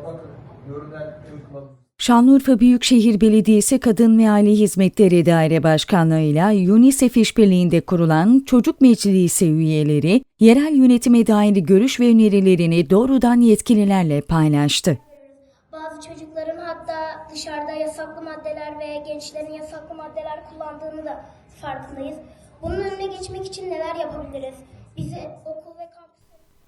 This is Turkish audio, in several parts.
kılavuz Şanlıurfa Büyükşehir Belediyesi Kadın ve Aile Hizmetleri Daire Başkanlığı'yla UNICEF işbirliğinde kurulan Çocuk Meclisi üyeleri, yerel yönetime dair görüş ve önerilerini doğrudan yetkililerle paylaştı. Bazı çocukların hatta dışarıda yasaklı maddeler ve gençlerin yasaklı maddeler kullandığını da farkındayız. Bunun önüne geçmek için neler yapabiliriz? Bize okul ve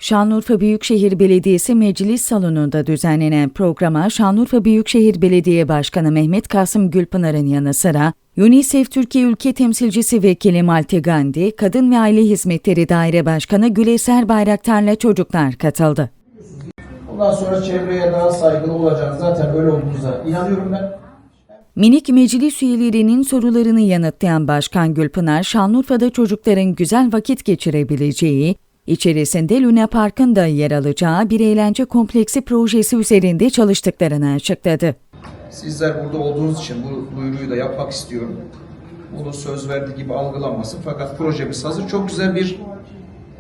Şanlıurfa Büyükşehir Belediyesi Meclis Salonu'nda düzenlenen programa Şanlıurfa Büyükşehir Belediye Başkanı Mehmet Kasım Gülpınar'ın yanı sıra UNICEF Türkiye Ülke Temsilcisi Vekili Malti Gandhi, Kadın ve Aile Hizmetleri Daire Başkanı Güleser Bayraktar'la çocuklar katıldı. Bundan sonra çevreye daha saygılı olacağız. Zaten öyle olduğunuza inanıyorum ben. Minik meclis üyelerinin sorularını yanıtlayan Başkan Gülpınar, Şanlıurfa'da çocukların güzel vakit geçirebileceği, içerisinde Luna Park'ın da yer alacağı bir eğlence kompleksi projesi üzerinde çalıştıklarını açıkladı. Sizler burada olduğunuz için bu duyuruyu da yapmak istiyorum. Bunu söz verdiği gibi algılanmasın. Fakat projemiz hazır. Çok güzel bir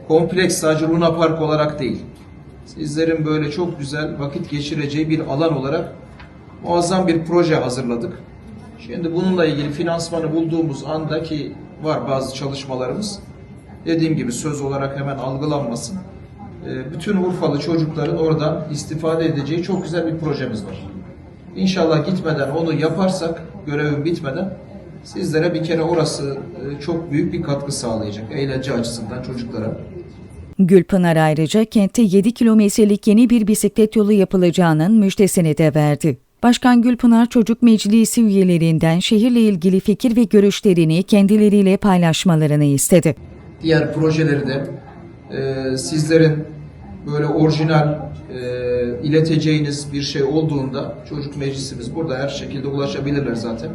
kompleks sadece Luna Park olarak değil. Sizlerin böyle çok güzel vakit geçireceği bir alan olarak muazzam bir proje hazırladık. Şimdi bununla ilgili finansmanı bulduğumuz andaki var bazı çalışmalarımız. Dediğim gibi söz olarak hemen algılanmasın. Ee, Bütün Urfalı çocukların oradan istifade edeceği çok güzel bir projemiz var. İnşallah gitmeden onu yaparsak, görevim bitmeden sizlere bir kere orası e, çok büyük bir katkı sağlayacak. Eğlence açısından çocuklara. Gülpınar ayrıca kentte 7 kilometrelik yeni bir bisiklet yolu yapılacağının müjdesini de verdi. Başkan Gülpınar Çocuk Meclisi üyelerinden şehirle ilgili fikir ve görüşlerini kendileriyle paylaşmalarını istedi. Diğer projeleri de e, sizlerin böyle orijinal e, ileteceğiniz bir şey olduğunda çocuk meclisimiz burada her şekilde ulaşabilirler zaten.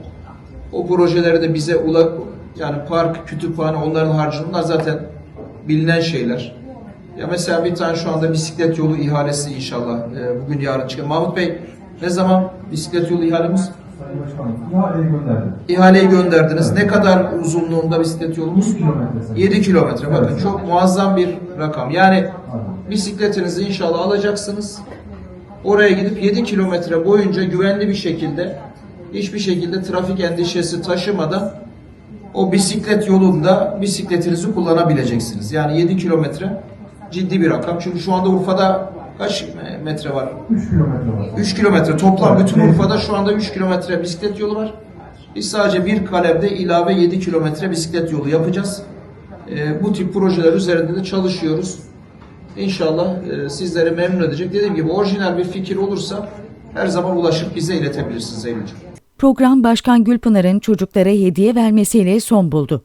O projeleri de bize ula, yani park, kütüphane onların harcı bunlar zaten bilinen şeyler. Ya mesela bir tane şu anda bisiklet yolu ihalesi inşallah e, bugün yarın çıkıyor. Mahmut Bey ne zaman bisiklet yolu ihalemiz? Sayın Başkanım, ihaleyi gönderdim. İhaleyi gönderdiniz. Ne kadar uzunluğunda bisiklet yolumuz? 7 kilometre sayın. 7 kilometre. Bakın Evet. çok muazzam bir rakam. Yani bisikletinizi inşallah alacaksınız. Oraya gidip 7 kilometre boyunca güvenli bir şekilde hiçbir şekilde trafik endişesi taşımadan o bisiklet yolunda bisikletinizi kullanabileceksiniz. Yani 7 kilometre ciddi bir rakam. Çünkü şu anda Urfa'da kaç metre var? 3 kilometre var. 3 kilometre toplam bütün. Urfa'da şu anda 3 kilometre bisiklet yolu var. Biz sadece bir kalemde ilave 7 kilometre bisiklet yolu yapacağız. Ee, bu tip projeler üzerinde de çalışıyoruz. İnşallah e, sizleri memnun edecek. Dediğim gibi orijinal bir fikir olursa her zaman ulaşıp bize iletebilirsiniz Eylül'cüğüm. Program Başkan Gülpınar'ın çocuklara hediye vermesiyle son buldu.